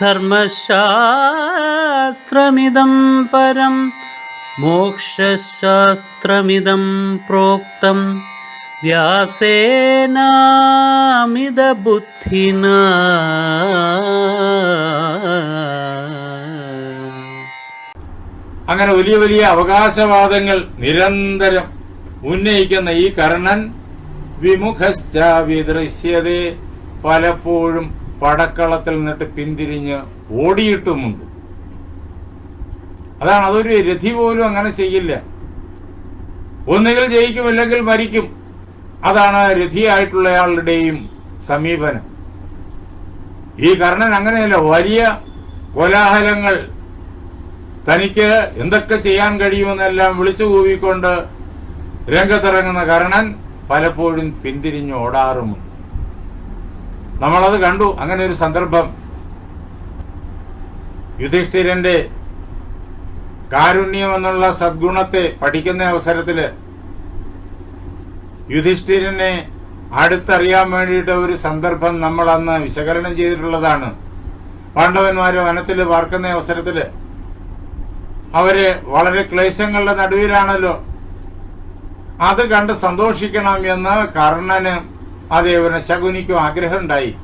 ധർമ്മശാസ്ത്രമിദം പരം മോക്ഷശാസ്ത്രമിതം പ്രോക്തം. വ്യാസേനാമിതബുദ്ധിന. അങ്ങനെ വലിയ വലിയ അവകാശവാദങ്ങൾ നിരന്തരം ഉന്നയിക്കുന്ന ഈ കർണൻ വിമുഖശ്ച വിദൃശ്യതേ പലപ്പോഴും പടക്കളത്തിൽ നിന്നിട്ട് പിന്തിരിഞ്ഞ് ഓടിയിട്ടുമുണ്ട്. അതാണ് അതൊരു രഥി പോലും അങ്ങനെ ചെയ്യില്ല. ഒന്നുകിൽ ജയിക്കും അല്ലെങ്കിൽ മരിക്കും. അതാണ് രഥിയായിട്ടുള്ളയാളുടെയും സമീപനം. ഈ കർണൻ അങ്ങനെയല്ല വലിയ കോലാഹലങ്ങൾ. തനിക്ക് എന്തൊക്കെ ചെയ്യാൻ കഴിയുമെന്നെല്ലാം വിളിച്ചു കൂവിക്കൊണ്ട് രംഗത്തിറങ്ങുന്ന കർണൻ പലപ്പോഴും പിന്തിരിഞ്ഞ് ഓടാറുമുണ്ട്. നമ്മളത് കണ്ടു. അങ്ങനെ ഒരു സന്ദർഭം യുധിഷ്ഠിരന്റെ കാരുണ്യം എന്നുള്ള സദ്ഗുണത്തെ പഠിക്കുന്ന അവസരത്തിൽ യുധിഷ്ഠിരനെ അടുത്തറിയാൻ വേണ്ടിയിട്ട് ഒരു സന്ദർഭം നമ്മൾ അന്ന് വിശകലനം ചെയ്തിട്ടുള്ളതാണ്. പാണ്ഡവന്മാർ വനത്തിൽ പാർക്കുന്ന അവസരത്തിൽ അവർ വളരെ ക്ലേശങ്ങളുടെ നടുവിലാണല്ലോ. അത് കണ്ട് സന്തോഷിക്കണം എന്ന് കർണന് അതേപോലെ ശകുനിക്കും ആഗ്രഹമുണ്ടായി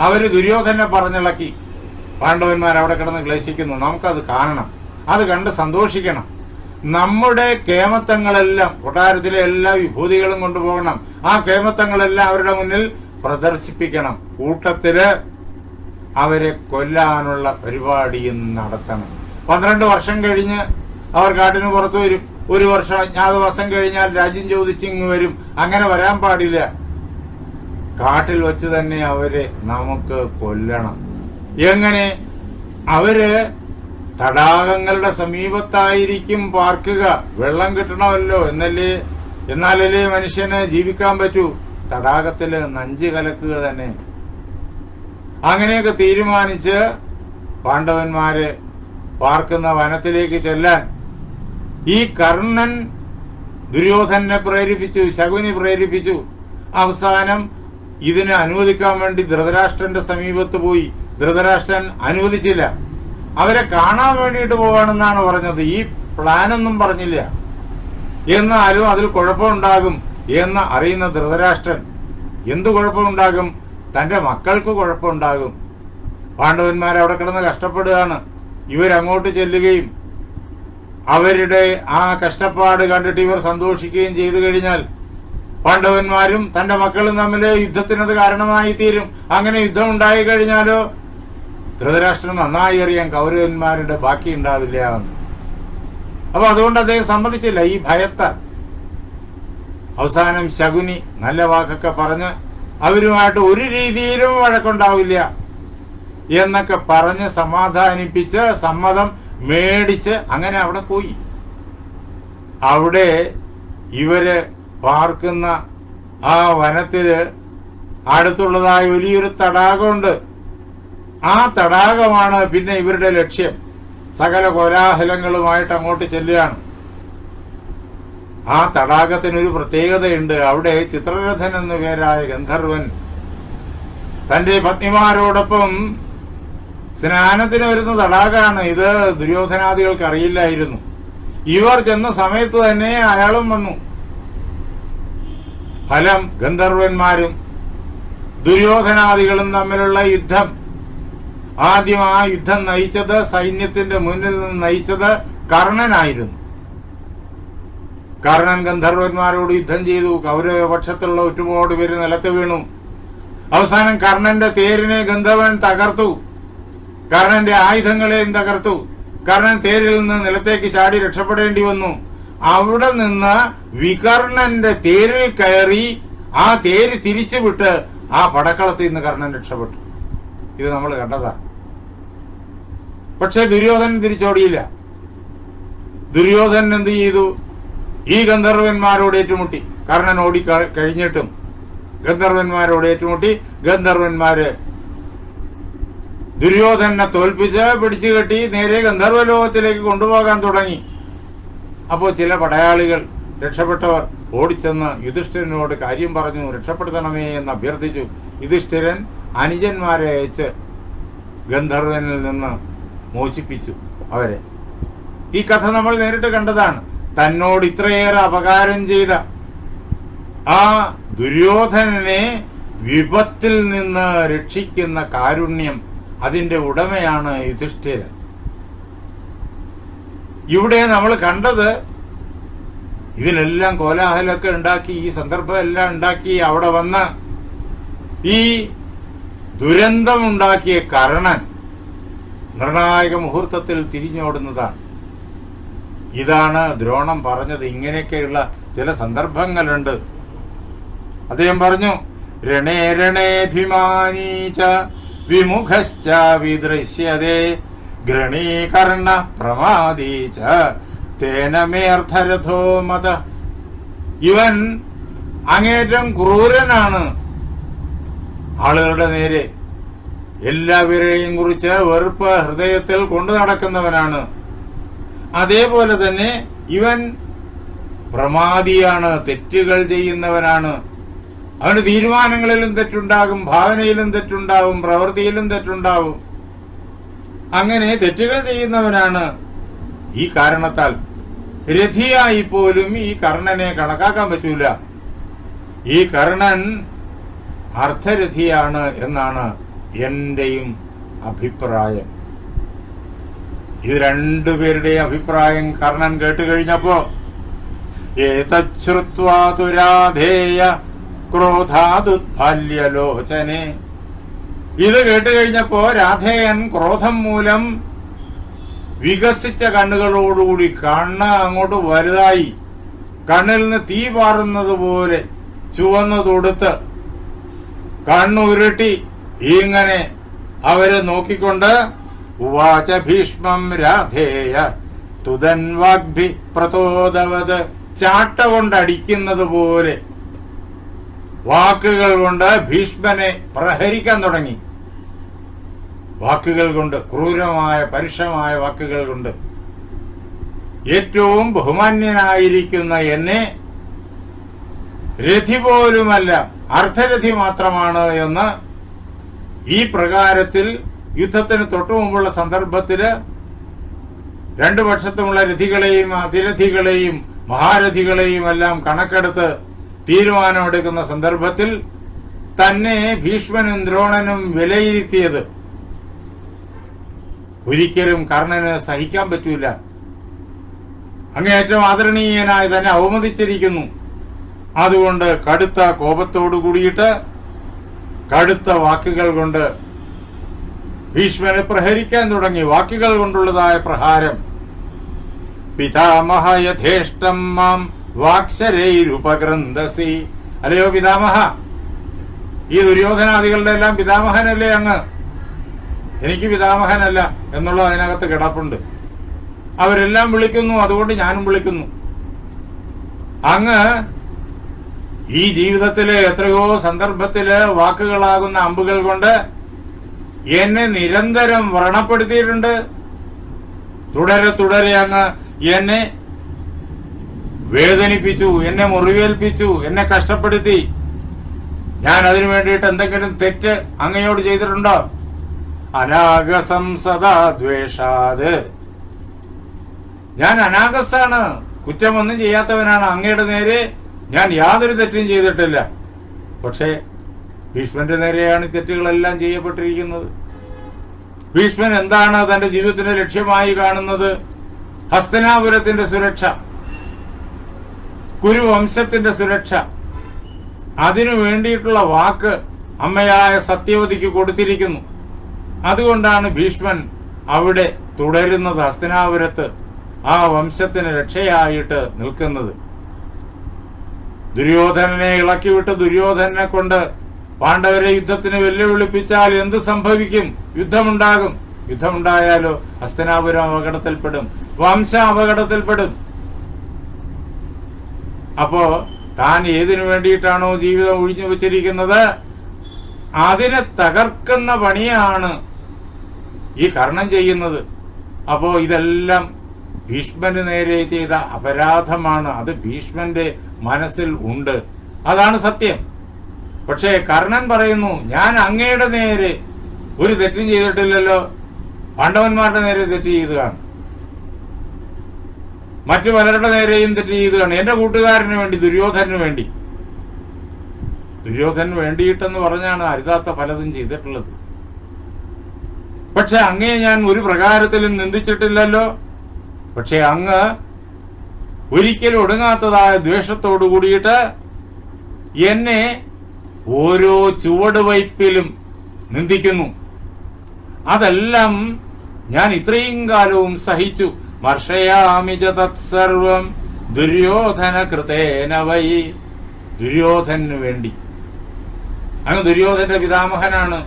അവർ ദുര്യോധനെ പറഞ്ഞിളക്കി. പാണ്ഡവന്മാർ അവിടെ കിടന്ന് ക്ലേശിക്കുന്നു. നമുക്കത് കാണണം. അത് കണ്ട് സന്തോഷിക്കണം. നമ്മുടെ കേമത്തങ്ങളെല്ലാം കൊട്ടാരത്തിലെ എല്ലാ വിഭൂതികളും കൊണ്ടുപോകണം. ആ കേമത്തങ്ങളെല്ലാം അവരുടെ മുന്നിൽ പ്രദർശിപ്പിക്കണം. കൂട്ടത്തിൽ അവരെ കൊല്ലാനുള്ള പരിപാടിയും നടത്തണം. പന്ത്രണ്ട് വർഷം കഴിഞ്ഞ് അവർ കാട്ടിന് പുറത്തു വരും. ഒരു വർഷം അജ്ഞാതവാസം കഴിഞ്ഞാൽ രാജ്യം ചോദിച്ചിങ് വരും. അങ്ങനെ വരാൻ പാടില്ല. കാട്ടിൽ വെച്ച് തന്നെ അവരെ നമുക്ക് കൊല്ലണം. എങ്ങനെ? അവർ തടാകങ്ങളുടെ സമീപത്തായിരിക്കും പാർക്കുക. വെള്ളം കിട്ടണമല്ലോ എന്നല്ലേ? എന്നാലല്ലേ മനുഷ്യന് ജീവിക്കാൻ പറ്റൂ? തടാകത്തിൽ നഞ്ച് കലക്കുക തന്നെ. അങ്ങനെയൊക്കെ തീരുമാനിച്ച് പാണ്ഡവന്മാര് പാർക്കുന്ന വനത്തിലേക്ക് ചെല്ലാൻ ഈ കർണൻ ദുര്യോധനെ പ്രേരിപ്പിച്ചു ശകുനി പ്രേരിപ്പിച്ചു. അവസാനം ഇതിനെ അനുവദിക്കാൻ വേണ്ടി ധൃതരാഷ്ട്രന്റെ സമീപത്ത് പോയി. ധൃതരാഷ്ട്രൻ അനുവദിച്ചില്ല. അവരെ കാണാൻ വേണ്ടിയിട്ട് പോവാണെന്നാണ് പറഞ്ഞത്. ഈ പ്ലാനൊന്നും പറഞ്ഞില്ല. എന്നാലും അതിൽ കുഴപ്പമുണ്ടാകും എന്ന് അറിയുന്ന ധൃതരാഷ്ട്രൻ എന്തു കുഴപ്പമുണ്ടാകും? തന്റെ മക്കൾക്ക് കുഴപ്പമുണ്ടാകും. പാണ്ഡവന്മാർ അവിടെ കിടന്ന് കഷ്ടപ്പെടുകയാണ്. ഇവരങ്ങോട്ട് ചെല്ലുകയും അവരുടെ ആ കഷ്ടപ്പാട് കണ്ടിട്ട് ഇവർ സന്തോഷിക്കുകയും ചെയ്തു കഴിഞ്ഞാൽ പാണ്ഡവന്മാരും തന്റെ മക്കളും തമ്മിൽ യുദ്ധത്തിനത് കാരണമായി തീരും. അങ്ങനെ യുദ്ധം ഉണ്ടായി കഴിഞ്ഞാലോ? ധൃതരാഷ്ട്രം നന്നായി അറിയാം കൗരവന്മാരുടെ ബാക്കി ഉണ്ടാവില്ല എന്ന്. അപ്പൊ അതുകൊണ്ട് അദ്ദേഹം സമ്മതിച്ചില്ല. ഈ ഭയത്താൽ അവസാനം ശകുനി നല്ല വാക്കൊക്കെ പറഞ്ഞ് അവരുമായിട്ട് ഒരു രീതിയിലും വഴക്കുണ്ടാവില്ല എന്നൊക്കെ പറഞ്ഞ് സമാധാനിപ്പിച്ച് സമ്മതം മേടിച്ച് അങ്ങനെ അവിടെ പോയി. അവിടെ ഇവർ പാർക്കുന്ന ആ വനത്തിൽ അടുത്തുള്ളതായ വലിയൊരു തടാകമുണ്ട്. ആ തടാകമാണ് പിന്നെ ഇവരുടെ ലക്ഷ്യം. സകല കോലാഹലങ്ങളുമായിട്ട് അങ്ങോട്ട് ചെല്ലുകയാണ്. ആ തടാകത്തിനൊരു പ്രത്യേകതയുണ്ട്. അവിടെ ചിത്രരഥൻ എന്നു പേരായ ഗന്ധർവൻ തന്റെ പത്നിമാരോടൊപ്പം സ്നാനത്തിന് വരുന്ന തടാകമാണ്. ഇത് ദുര്യോധനാദികൾക്ക് അറിയില്ലായിരുന്നു. ഇവർ ചെന്ന സമയത്ത് തന്നെ അയാളും വന്നു. ഫലം ഗന്ധർവന്മാരും ദുര്യോധനാദികളും തമ്മിലുള്ള യുദ്ധം. ആദ്യം ആ യുദ്ധം നയിച്ചത് സൈന്യത്തിന്റെ മുന്നിൽ നിന്ന് നയിച്ചത് കർണനായിരുന്നു. കർണൻ ഗന്ധർവന്മാരോട് യുദ്ധം ചെയ്തു. കൗരവപക്ഷത്തുള്ള ഒറ്റുമോട് പേര് നിലത്ത് വീണു. അവസാനം കർണന്റെ തേരിനെ ഗന്ധർവൻ തകർത്തു. കർണന്റെ ആയുധങ്ങളെയും തകർത്തു. കർണൻ തേരിൽ നിന്ന് നിലത്തേക്ക് ചാടി രക്ഷപ്പെടേണ്ടി വന്നു. അവിടെ നിന്ന് വികർണന്റെ തേരിൽ കയറി ആ തേര് തിരിച്ചുവിട്ട് ആ പടക്കളത്തിൽ നിന്ന് കർണൻ രക്ഷപ്പെട്ടു. ഇത് നമ്മൾ കണ്ടതാ. പക്ഷെ ദുര്യോധനൻ തിരിച്ചോടിയില്ല. ദുര്യോധനൻ എന്ത് ചെയ്തു? ഈ ഗന്ധർവന്മാരോട് ഏറ്റുമുട്ടി. കർണൻ ഓടി കഴിഞ്ഞിട്ടും ഗന്ധർവന്മാരോട് ഏറ്റുമുട്ടി. ഗന്ധർവന്മാര് ദുര്യോധനെ തോൽപ്പിച്ച് പിടിച്ചു കെട്ടി നേരെ ഗന്ധർവ ലോകത്തിലേക്ക് കൊണ്ടുപോകാൻ തുടങ്ങി. അപ്പോൾ ചില പടയാളികൾ രക്ഷപ്പെട്ടവർ ഓടിച്ചെന്ന് യുധിഷ്ഠിരനോട് കാര്യം പറഞ്ഞു രക്ഷപ്പെടുത്തണമേ എന്ന് അഭ്യർത്ഥിച്ചു. യുധിഷ്ഠിരൻ അനുജന്മാരെ അയച്ച് ഗന്ധർവനിൽ നിന്ന് മോചിപ്പിച്ചു അവരെ. ഈ കഥ നമ്മൾ നേരിട്ട് കണ്ടതാണ്. തന്നോട് ഇത്രയേറെ അപകാരം ചെയ്ത ആ ദുര്യോധനനെ വിപത്തിൽ നിന്ന് രക്ഷിക്കുന്ന കാരുണ്യം അതിന്റെ ഉടമയാണ് യുധിഷ്ഠിരൻ. ഇവിടെ നമ്മൾ കണ്ടത് ഇതിനെല്ലാം കോലാഹലമൊക്കെ ഉണ്ടാക്കി ഈ സന്ദർഭം എല്ലാം ഉണ്ടാക്കി അവിടെ വന്ന് ഈ ദുരന്തമുണ്ടാക്കിയ കർണൻ നിർണായക മുഹൂർത്തത്തിൽ തിരിഞ്ഞോടുന്നതാണ്. ഇതാണ് ദ്രോണം പറഞ്ഞത്. ഇങ്ങനെയൊക്കെയുള്ള ചില സന്ദർഭങ്ങളുണ്ട്. അദ്ദേഹം പറഞ്ഞു രണേ രണേഭിമാനീച്ച വിമുഖശ്ച വിദൃശ്യതേ ഗ്രണീകർണ പ്രമാദീച്ച തേനമേർത്ഥരഥോ മത. ഇവൻ അങ്ങേറ്റം ക്രൂരനാണ്. ആളുകളുടെ നേരെ എല്ലാവരെയും കുറിച്ച് വെറുപ്പ് ഹൃദയത്തിൽ കൊണ്ടു നടക്കുന്നവനാണ്. അതേപോലെ തന്നെ ഇവൻ പ്രമാദിയാണ് തെറ്റുകൾ ചെയ്യുന്നവനാണ്. അവന് തീരുമാനങ്ങളിലും തെറ്റുണ്ടാകും ഭാവനയിലും തെറ്റുണ്ടാവും പ്രവൃത്തിയിലും തെറ്റുണ്ടാവും. അങ്ങനെ തെറ്റുകൾ ചെയ്യുന്നവനാണ് ഈ കാരണത്താൽ. രഥിയായി പോലും ഈ കർണനെ കണക്കാക്കാൻ പറ്റൂല. ഈ കർണൻ അർത്ഥരഥിയാണ് എന്നാണ് എന്റെയും അഭിപ്രായം. ഇത് രണ്ടുപേരുടെയും അഭിപ്രായം കർണൻ കേട്ട് കഴിഞ്ഞപ്പോ ഏതശ്രുത്വാതുരാധേയ ക്രോധാതുദ്ഭാല്യലോചനെ ഇത് കേട്ട് കഴിഞ്ഞപ്പോ രാധേയൻ ക്രോധം മൂലം വികസിച്ച കണ്ണുകളോടുകൂടി കണ്ണ് അങ്ങോട്ട് വലുതായി. കണ്ണിൽ നിന്ന് തീ പാറുന്നത് പോലെ ചുവന്നു തൊടുത്ത് കണ്ണുരുട്ടി ഇങ്ങനെ അവരെ നോക്കിക്കൊണ്ട് ഉവാച ഭീഷ്മം രാധേയ തുതൻ വാഗ്ഭി പ്രതോദവത് ചാട്ട കൊണ്ടടിക്കുന്നത് പോലെ വാക്കുകൾ കൊണ്ട് ഭീഷ്മനെ പ്രഹരിക്കാൻ തുടങ്ങി. വാക്കുകൾ കൊണ്ട് ക്രൂരമായ പരുഷമായ വാക്കുകൾ കൊണ്ട്. ഏറ്റവും ബഹുമാന്യനായിരിക്കുന്ന എന്നെ രഥി പോലുമല്ല അർദ്ധരഥി മാത്രമാണ് എന്ന് ഈ പ്രകാരത്തിൽ യുദ്ധത്തിന് തൊട്ടു മുമ്പുള്ള സന്ദർഭത്തിൽ രണ്ടു പക്ഷത്തുമുള്ള രഥികളെയും അതിരഥികളെയും മഹാരഥികളെയും എല്ലാം കണക്കെടുത്ത് തീരുമാനമെടുക്കുന്ന സന്ദർഭത്തിൽ തന്നെ ഭീഷ്മനും ദ്രോണനും വിലയിരുത്തിയത് ഒരിക്കലും കർണന് സഹിക്കാൻ പറ്റൂല. അങ്ങേയറ്റം ആദരണീയനായി തന്നെ അവമതിച്ചിരിക്കുന്നു. അതുകൊണ്ട് കടുത്ത കോപത്തോടു കൂടിയിട്ട് കടുത്ത വാക്കുകൾ കൊണ്ട് ഭീഷ്മനെ പ്രഹരിക്കാൻ തുടങ്ങി. വാക്കുകൾ കൊണ്ടുള്ളതായ പ്രഹാരം പിതാമഹ യഥേഷ്ടം മാം വാക്സരൈരുപഗ്രന്ഥസി അല്ലയോ പിതാമഹ? ഈ ദുര്യോധനാദികളുടെ എല്ലാം പിതാമഹനല്ലേ അങ്ങ്? എനിക്ക് പിതാമഹനല്ല എന്നുള്ളത് അതിനകത്ത് കിടപ്പുണ്ട്. അവരെല്ലാം വിളിക്കുന്നു അതുകൊണ്ട് ഞാനും വിളിക്കുന്നു. അങ്ങ് ഈ ജീവിതത്തിലെ എത്രയോ സന്ദർഭത്തിൽ വാക്കുകളാകുന്ന അമ്പുകൾ കൊണ്ട് എന്നെ നിരന്തരം വ്രണപ്പെടുത്തിയിട്ടുണ്ട്. തുടരെ തുടരെ അങ്ങ് എന്നെ വേദനിപ്പിച്ചു എന്നെ മുറിവേൽപ്പിച്ചു എന്നെ കഷ്ടപ്പെടുത്തി. ഞാൻ അതിനു വേണ്ടിയിട്ട് എന്തെങ്കിലും തെറ്റ് അങ്ങയോട് ചെയ്തിട്ടുണ്ടോ? അനാഗസം സദാ ദ്വേഷാത്. ഞാൻ അനാഗസാണ്. കുറ്റമൊന്നും ചെയ്യാത്തവനാണ്. അങ്ങയുടെ നേരെ ഞാൻ യാതൊരു തെറ്റും ചെയ്തിട്ടില്ല. പക്ഷേ ഭീഷ്മന്റെ നേരെയാണ് തെറ്റുകളെല്ലാം ചെയ്യപ്പെട്ടിരിക്കുന്നത്. ഭീഷ്മൻ എന്താണ് തന്റെ ജീവിതത്തിന്റെ ലക്ഷ്യമായി കാണുന്നത്? ഹസ്തനാപുരത്തിന്റെ സുരക്ഷ. കുരുവംശത്തിന്റെ സുരക്ഷ. അതിനു വേണ്ടിയിട്ടുള്ള വാക്ക് അമ്മയായ സത്യവതിക്ക് കൊടുത്തിരിക്കുന്നു. അതുകൊണ്ടാണ് ഭീഷ്മൻ അവിടെ തുടരുന്നത് ഹസ്തനാപുരത്ത് ആ വംശത്തിന് രക്ഷയായിട്ട് നിൽക്കുന്നത്. ദുര്യോധനനെ ഇളക്കിവിട്ട് ദുര്യോധനെ കൊണ്ട് പാണ്ഡവരെ യുദ്ധത്തിന് വെല്ലുവിളിപ്പിച്ചാൽ എന്ത് സംഭവിക്കും? യുദ്ധമുണ്ടാകും. യുദ്ധമുണ്ടായാലോ ഹസ്തനാപുരം അപകടത്തിൽപ്പെടും. വംശം അപകടത്തിൽപ്പെടും. അപ്പോ താൻ ഏതിനു വേണ്ടിയിട്ടാണോ ജീവിതം ഒഴിഞ്ഞു വച്ചിരിക്കുന്നത്? അതിനെ തകർക്കുന്ന പണിയാണ് ഈ കർണം ചെയ്യുന്നത്. അപ്പോ ഇതെല്ലാം ഭീഷ്മന് നേരെ ചെയ്ത അപരാധമാണ്. അത് ഭീഷ്മന്റെ മനസ്സിൽ ഉണ്ട്. അതാണ് സത്യം. പക്ഷേ കർണൻ പറയുന്നു ഞാൻ അങ്ങയുടെ നേരെ ഒരു തെറ്റും ചെയ്തിട്ടില്ലല്ലോ. പാണ്ഡവന്മാരുടെ നേരെ തെറ്റ് ചെയ്തതാണ്. മറ്റു പലരുടെ നേരെയും തെറ്റ് ചെയ്തതാണ്. എന്റെ കൂട്ടുകാരന് വേണ്ടി ദുര്യോധനു വേണ്ടി. ദുര്യോധൻ വേണ്ടിയിട്ടെന്ന് പറഞ്ഞാണ് അരുതാത്ത പലതും ചെയ്തിട്ടുള്ളത്. പക്ഷെ അങ്ങേ ഞാൻ ഒരു പ്രകാരത്തിലും നിന്ദിച്ചിട്ടില്ലല്ലോ. പക്ഷെ അങ്ങ് ഒരിക്കലും ഒടുങ്ങാത്തതായ ദ്വേഷത്തോടു കൂടിയിട്ട് എന്നെ ഓരോ ചുവടുവയ്പിലും നിന്ദിക്കുന്നു. അതെല്ലാം ഞാൻ ഇത്രയും കാലവും സഹിച്ചു. മർഷയാമിജ തത്സർവം ദുര്യോധന കൃതേന വൈ. ദുര്യോധനു വേണ്ടി. അങ്ങ് ദുര്യോധന്റെ പിതാമഹനാണ്.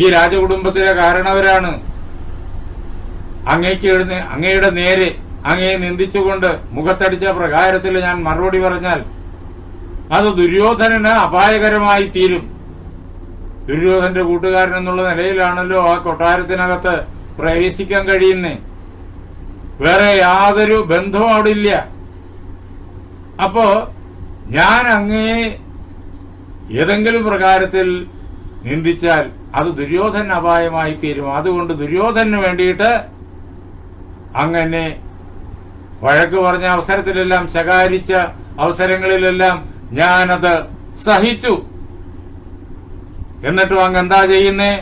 ഈ രാജകുടുംബത്തിലെ കാരണവരാണ്. അങ്ങേക്ക് എഴുന്ന അങ്ങയുടെ നേരെ അങ്ങയെ നിന്ദിച്ചുകൊണ്ട് മുഖത്തടിച്ച പ്രകാരത്തിൽ ഞാൻ മറുപടി പറഞ്ഞാൽ അത് ദുര്യോധനന് അപായകരമായി തീരും. ദുര്യോധന്റെ കൂട്ടുകാരൻ എന്നുള്ള നിലയിലാണല്ലോ ആ കൊട്ടാരത്തിനകത്ത് പ്രവേശിക്കാൻ കഴിയുന്നേ. വേറെ യാതൊരു ബന്ധവും അവിടെ ഇല്ല. അപ്പോ ഞാൻ അങ്ങേ ഏതെങ്കിലും പ്രകാരത്തിൽ നിന്ദിച്ചാൽ അത് ദുര്യോധന അപായമായി തീരും. അതുകൊണ്ട് ദുര്യോധന വേണ്ടിയിട്ട് അങ്ങനെ വഴക്ക് പറഞ്ഞ അവസരത്തിലെല്ലാം ശകാരിച്ച അവസരങ്ങളിലെല്ലാം ഞാനത് സഹിച്ചു. എന്നിട്ടും അങ്ങ് എന്താ ചെയ്യുന്നേ?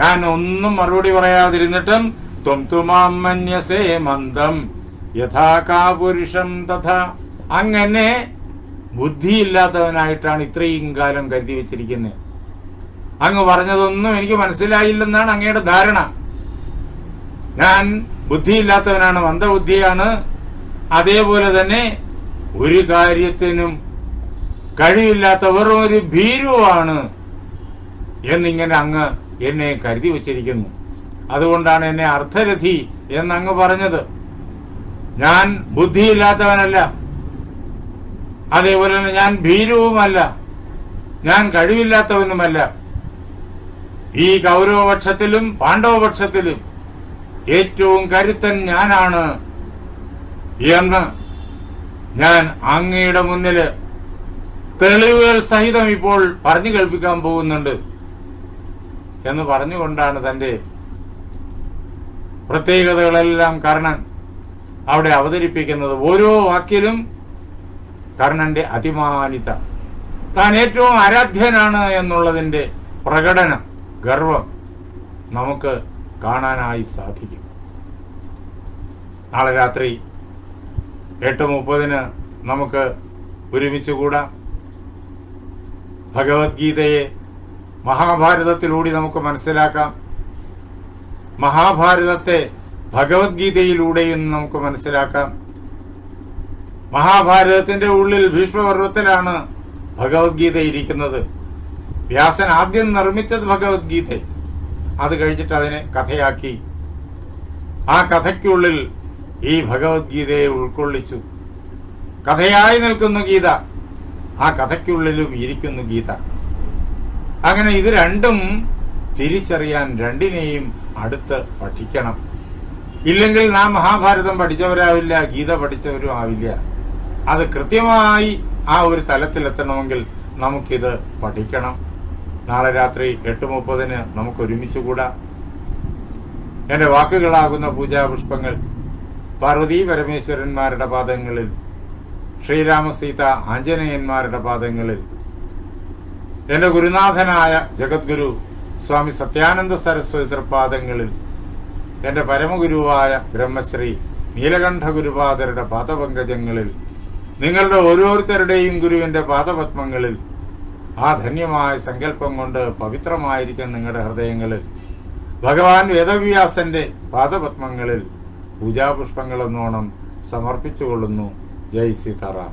ഞാൻ ഒന്നും മറുപടി പറയാതിരുന്നിട്ടും ത്വം തുമാം മന്യസേ മന്ദം തഥാ അങ്ങനെ ബുദ്ധിയില്ലാത്തവനായിട്ടാണ് ഇത്രയും കാലം കരുതി വെച്ചിരിക്കുന്നത്. അങ്ങ് പറഞ്ഞതൊന്നും എനിക്ക് മനസ്സിലായില്ലെന്നാണ് അങ്ങയുടെ ധാരണ. ഞാൻ ബുദ്ധിയില്ലാത്തവനാണ് മന്ദബുദ്ധിയാണ്. അതേപോലെ തന്നെ ഒരു കാര്യത്തിനും കഴിവില്ലാത്ത വെറും ഒരു ഭീരുവാണ് എന്നിങ്ങനെ അങ്ങ് എന്നെ കരുതി വച്ചിരിക്കുന്നു. അതുകൊണ്ടാണ് എന്നെ അർത്ഥരഥി എന്നങ്ങ് പറഞ്ഞത്. ഞാൻ ബുദ്ധിയില്ലാത്തവനല്ല. അതേപോലെ തന്നെ ഞാൻ ഭീരുവുമല്ല. ഞാൻ കഴിവില്ലാത്തവനുമല്ല. ഈ കൗരവപക്ഷത്തിലും പാണ്ഡവപക്ഷത്തിലും ഏറ്റവും കരുത്തൻ ഞാനാണ് എന്ന് ഞാൻ അങ്ങയുടെ മുന്നിൽ തെളിവുകൾ സഹിതം ഇപ്പോൾ പറഞ്ഞു കേൾപ്പിക്കാൻ പോകുന്നുണ്ട് എന്ന് പറഞ്ഞുകൊണ്ടാണ് തന്റെ പ്രത്യേകതകളെല്ലാം കർണൻ അവിടെ അവതരിപ്പിക്കുന്നത് ഓരോ വാക്കിലും കർണന്റെ അതിമാനിത. താൻ ഏറ്റവും ആരാധ്യനാണ് എന്നുള്ളതിന്റെ പ്രകടനം ഗർവം നമുക്ക് കാണാനായി സാധിക്കും. നാളെ രാത്രി എട്ട് മുപ്പതിന് നമുക്ക് ഒരുമിച്ച് കൂടാം. ഭഗവത്ഗീതയെ മഹാഭാരതത്തിലൂടെ നമുക്ക് മനസ്സിലാക്കാം. മഹാഭാരതത്തെ ഭഗവത്ഗീതയിലൂടെയും നമുക്ക് മനസ്സിലാക്കാം. മഹാഭാരതത്തിന്റെ ഉള്ളിൽ ഭീഷ്മപർവത്തിലാണ് ഭഗവത്ഗീത ഇരിക്കുന്നത്. വ്യാസൻ ആദ്യം നിർമ്മിച്ചത് ഭഗവത്ഗീത അത് കഴിഞ്ഞിട്ട് അതിനെ കഥയാക്കി. ആ കഥയ്ക്കുള്ളിൽ ഈ ഭഗവത്ഗീതയെ ഉൾക്കൊള്ളിച്ചു. കഥയായി നിൽക്കുന്ന ഗീത ആ കഥയ്ക്കുള്ളിലും ഇരിക്കുന്നു ഗീത. അങ്ങനെ ഇത് രണ്ടും തിരിച്ചറിയാൻ രണ്ടിനെയും അടുത്ത് പഠിക്കണം. ഇല്ലെങ്കിൽ നാം മഹാഭാരതം പഠിച്ചവരാവില്ല ഗീത പഠിച്ചവരും ആവില്ല. അത് കൃത്യമായി ആ ഒരു തലത്തിലെത്തണമെങ്കിൽ നമുക്കിത് പഠിക്കണം. നാളെ രാത്രി എട്ട് മുപ്പതിന് നമുക്ക് ഒരുമിച്ച് കൂടാ. എന്റെ വാക്കുകളാകുന്ന പൂജാപുഷ്പങ്ങൾ പാർവതി പരമേശ്വരന്മാരുടെ പാദങ്ങളിൽ ശ്രീരാമസീത ആഞ്ജനേയന്മാരുടെ പാദങ്ങളിൽ എന്റെ ഗുരുനാഥനായ ജഗദ്ഗുരു സ്വാമി സത്യാനന്ദ സരസ്വതി തൃപ്പാദങ്ങളിൽ എന്റെ പരമഗുരുവായ ബ്രഹ്മശ്രീ നീലകണ്ഠ ഗുരുപാദരുടെ പാദപങ്കജങ്ങളിൽ നിങ്ങളുടെ ഓരോരുത്തരുടെയും ഗുരുവിന്റെ പാദപത്മങ്ങളിൽ ആ ധന്യമായ സങ്കല്പം കൊണ്ട് പവിത്രമായിരിക്കും നിങ്ങളുടെ ഹൃദയങ്ങളിൽ ഭഗവാൻ വേദവ്യാസന്റെ പാദപത്മങ്ങളിൽ പൂജാപുഷ്പങ്ങളെന്നോണം സമർപ്പിച്ചുകൊള്ളുന്നു. ജയ് സീതാറാം.